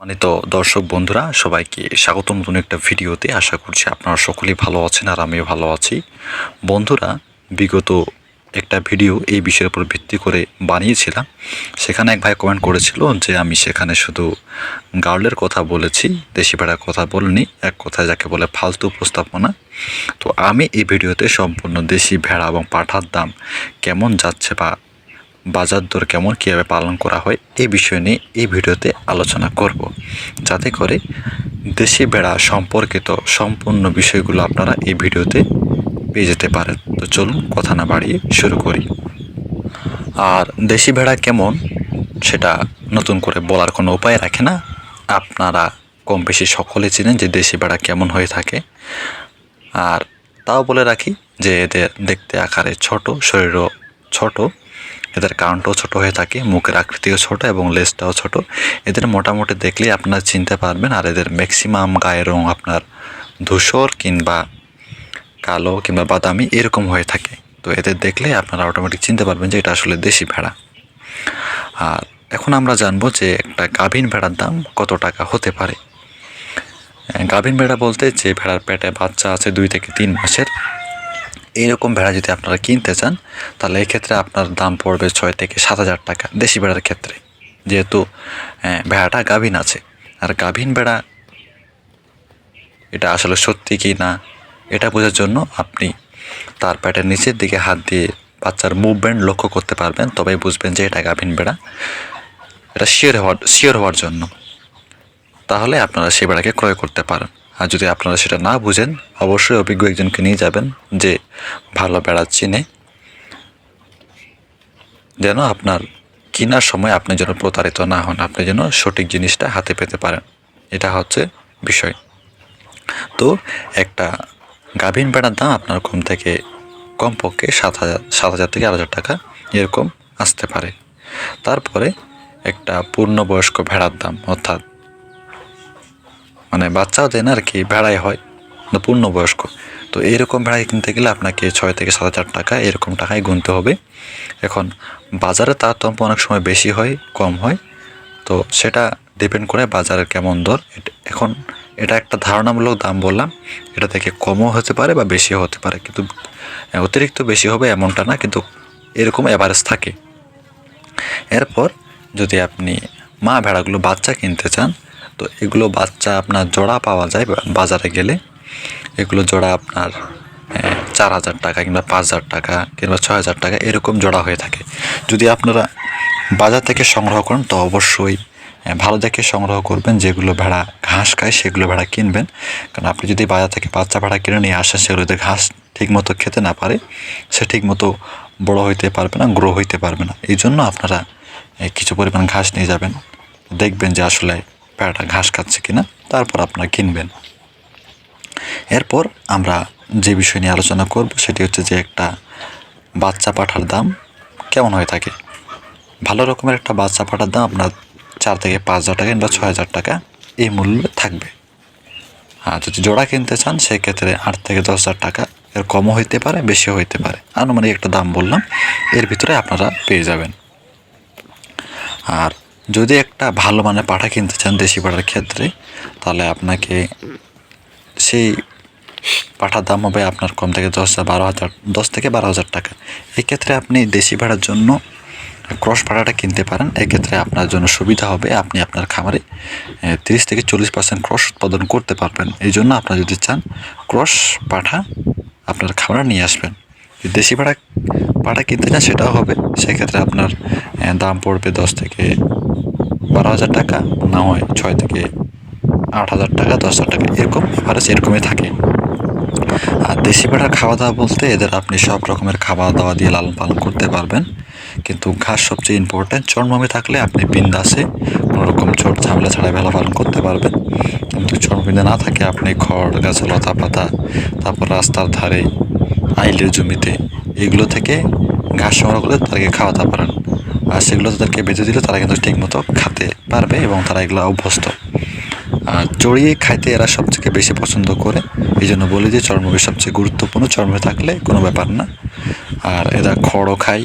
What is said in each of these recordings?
মানে তো দর্শক বন্ধুরা, সবাইকে স্বাগত নতুন একটা ভিডিওতে। আশা করছি আপনারা সকলেই ভালো আছেন আর আমিও ভালো আছি। বন্ধুরা, বিগত একটা ভিডিও এই বিষয়ের উপর ভিত্তি করে বানিয়েছিলাম। সেখানে এক ভাই কমেন্ট করেছিল যে, আমি সেখানে শুধু গার্লের কথা বলেছি, দেশি ভেড়ার কথা বলিনি, এক কথায় যাকে বলে ফালতু উপস্থাপনা। তো আমি এই ভিডিওতে সম্পূর্ণ দেশি ভেড়া এবং পাঠার দাম কেমন যাচ্ছে বা বাজার দর কেমন, কীভাবে পালন করা হয় এই বিষয় নিয়ে এই ভিডিওতে আলোচনা করব। যাতে করে দেশি ভেড়া সম্পর্কিত সম্পূর্ণ বিষয়গুলো আপনারা এই ভিডিওতে পেয়ে যেতে পারেন। তো চলুন কথা না বাড়িয়ে শুরু করি। আর দেশি ভেড়া কেমন, সেটা নতুন করে বলার কোনো উপায় রাখে না। আপনারা কম বেশি সকলে চিনেন যে দেশি ভেড়া কেমন হয়ে থাকে। আর তাও বলে রাখি যে এদের দেখতে আকারে ছোট, শরীরও ছোট এদের কাউন্টও ছোট হয়ে থাকে, মুখের আকৃতিও ছোট এবং লেজটাও ছোট। এদের মোটামুটি দেখলেই আপনারা চিনতে পারবেন আর এদের ম্যাক্সিমাম গায়ের রং আপনার ধূসর কিংবা কালো কিংবা বাদামি এরকম হয়ে থাকে। তো এদের দেখলে আপনারা অটোমেটিক চিনতে পারবেন যে এটা আসলে দেশি ভেড়া। আর এখন আমরা জানব যে একটা গাভীন ভেড়ার দাম কত টাকা হতে পারে। গাভীন ভেড়া বলতে যে ভেড়ার পেটে বাচ্চা আছে দুই থেকে তিন মাসের এইরকম ভেড়া যদি আপনারা কিনতে চান তাহলে এক্ষেত্রে আপনার দাম পড়বে ছয় থেকে সাত হাজার টাকা দেশি ভেড়ার ক্ষেত্রে। যেহেতু আহ, ভেড়াটা গাভীন আছে। আর গাভীন ভেড়া এটা আসলে সত্যি কি না এটা বোঝার জন্য আপনি তার পেটের নিচের দিকে হাত দিয়ে বাচ্চার মুভমেন্ট লক্ষ্য করতে পারবেন তবেই বুঝবেন যে এটা গাভীন বেড়া এটা শিওর হওয়ার শিওর হওয়ার জন্য। তাহলে আপনারা সেই বেড়াকে ক্রয় করতে পারেন। আর যদি আপনারা সেটা না বুঝেন, অবশ্যই অভিজ্ঞ একজনকে নিয়ে যাবেন যে ভালো বেড়া চিনে যেন আপনার কেনার সময় আপনি যেন প্রতারিত না হন, আপনি যেন সঠিক জিনিসটা হাতে পেতে পারেন। এটা হচ্ছে বিষয়। তো একটা গাভীন বেড়ার দাম আপনার কম থেকে কমপক্ষে সাত হাজার সাত হাজার থেকে আট হাজার টাকা এরকম আসতে পারে। তারপরে একটা পূর্ণবয়স্ক ভেড়ার দাম, অর্থাৎ মানে বাচ্চাও দেয় না আর কি ভেড়াই হয় কিন্তু পূর্ণবয়স্ক। তো এইরকম ভেড়া কিনতে গেলে আপনাকে ছয় থেকে সাত হাজার টাকা এরকম টাকায় গুনতে হবে। এখন বাজারে তারতম্য অনেক সময় বেশি হয়, কম হয়। তো সেটা ডিপেন্ড করে বাজারের কেমন দর। এখন এটা একটা ধারণামূলক দাম বললাম। এটা থেকে কমও হতে পারে বা বেশিও হতে পারে। কিন্তু অতিরিক্ত বেশি হবে এমনটা না, কিন্তু এরকম অ্যাভারেজ থাকে। এরপর যদি আপনি মা ভেড়াগুলো বাচ্চা কিনতে চান তো এগুলো বাচ্চা আপনার জোড়া পাওয়া যায় বাজারে গেলে। এগুলো জোড়া আপনার আহ, চার হাজার টাকা কিংবা পাঁচ হাজার টাকা কিংবা ছয় হাজার টাকা এরকম জোড়া হয়ে থাকে। যদি আপনারা বাজার থেকে সংগ্রহ করেন তো অবশ্যই আহ, ভালো দেখে সংগ্রহ করবেন যেগুলো ভেড়া ঘাস খায় সেগুলো ভেড়া কিনবেন। কারণ আপনি যদি বাজার থেকে বাচ্চা ভেড়া কিনে নিয়ে আসেন সেগুলো যদি ঘাস ঠিকমতো খেতে না পারে সে ঠিকমতো বড় হইতে পারবে না গ্রো হইতে পারবে না। এই জন্য আপনারা আহ, কিছু পরিমাণ ঘাস নিয়ে যাবেন। দেখবেন যে আসলে ভেড়াটা ঘাস খাচ্ছে কিনা, তারপর আপনারা কিনবেন। এরপর আমরা যে বিষয় নিয়ে আলোচনা করব, সেটি হচ্ছে যে একটা বাচ্চা পাঠার দাম কেমন হয়ে থাকে। ভালো রকমের একটা বাচ্চা পাঠার দাম আপনার চার থেকে পাঁচ হাজার টাকা কিংবা ছয় হাজার টাকা এই মূল্যে থাকবে। আর যদি জোড়া কিনতে চান, সেক্ষেত্রে আট থেকে দশ হাজার টাকা এর কমও হইতে পারে, বেশিও হইতে পারে। আনুমানিক একটা দাম বললাম, এর ভিতরে আপনারা পেয়ে যাবেন। আর যদি একটা ভালো মানের পাঠা কিনতে চান দেশি পাঠার ক্ষেত্রে, তাহলে আপনাকে সেই পাঠার দাম হবে আপনার কম থেকে দশ বারো হাজার, দশ থেকে বারো হাজার টাকা। এক্ষেত্রে আপনি দেশি ভাড়ার জন্য ক্রস ভাড়াটা কিনতে পারেন। এক্ষেত্রে আপনার জন্য সুবিধা হবে, আপনি আপনার খামারে তিরিশ থেকে চল্লিশ পার্সেন্ট ক্রস উৎপাদন করতে পারবেন। এই জন্য আপনারা যদি চান ক্রস পাঠা আপনার খামারে নিয়ে আসবেন। দেশি ভাড়া পাঠা কিনতে চান সেটাও হবে। সেক্ষেত্রে আপনার দাম পড়বে দশ থেকে বারো হাজার টাকা, না হয় ছয় থেকে আট হাজার টাকা, দশ হাজার টাকা, এরকম এভারেজ এরকমই থাকে। আর দেশি ভেড়ার খাওয়া দাওয়া বলতে এদের আপনি সব রকমের খাওয়া দাওয়া দিয়ে লালন পালন করতে পারবেন। কিন্তু ঘাস সবচেয়ে ইম্পর্ট্যান্ট চর্মভূমি থাকলে আপনি বিন্দাসে কোনো রকম চোট ঝামেলা ছাড়াই ভেলা পালন করতে পারবেন। কিন্তু চর্মবিন্দা না থাকে আপনি খড় গাছ লতা পাতা তারপর রাস্তার ধারে, আইলের জমিতে, এগুলো থেকে ঘাস সংগ্রহ করে তাদেরকে খাওয়াতে পারেন। আর সেগুলো তাদেরকে বেঁধে দিলে তারা কিন্তু ঠিকমতো খেতে পারবে এবং তারা এগুলো অভ্যস্ত। আর চড়িয়ে খাইতে এরা সবথেকে বেশি পছন্দ করে। এই জন্য বলি যে চর্মভূমি সবচেয়ে গুরুত্বপূর্ণ চর্মে থাকলে কোনো ব্যাপার না। আর এরা খড়ও খায়,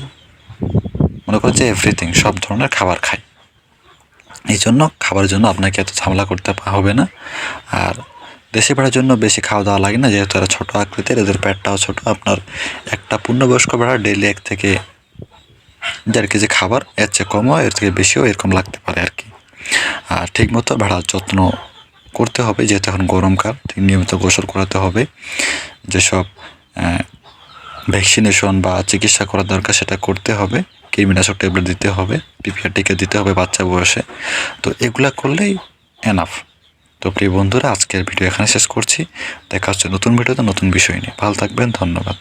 মনে করো যে এভরিথিং সব ধরনের খাবার খায়। এই জন্য খাবারের জন্য আপনাকে এত ঝামেলা করতে হবে না। আর দেশি ভেড়ার জন্য বেশি খাওয়া দাওয়া লাগে না, যেহেতু এরা ছোটো আকৃতির, এদের পেটটাও ছোট। আপনার একটা পূর্ণবয়স্ক ভেড়া ডেলি এক থেকে দেড় কেজি খাবার এর চেয়ে কমও এর থেকে বেশিও এরকম লাগতে পারে আর কি। আর ঠিকমতো ভেড়ার যত্ন করতে হবে, যেহেতু এখন গরমকাল ঠিক নিয়মিত গোসল করাতে হবে। যেসব ভ্যাকসিনেশন বা চিকিৎসা করার দরকার, সেটা করতে হবে। কৃমিনাশক ট্যাবলেট দিতে হবে, পিপিআর টিকা দিতে হবে বাচ্চা বয়সে। তো এগুলা করলেই এনাফ তো প্রিয় বন্ধুরা, আজকের ভিডিও এখানে শেষ করছি। দেখা হচ্ছে নতুন ভিডিওতে নতুন বিষয় নিয়ে। ভালো থাকবেন, ধন্যবাদ।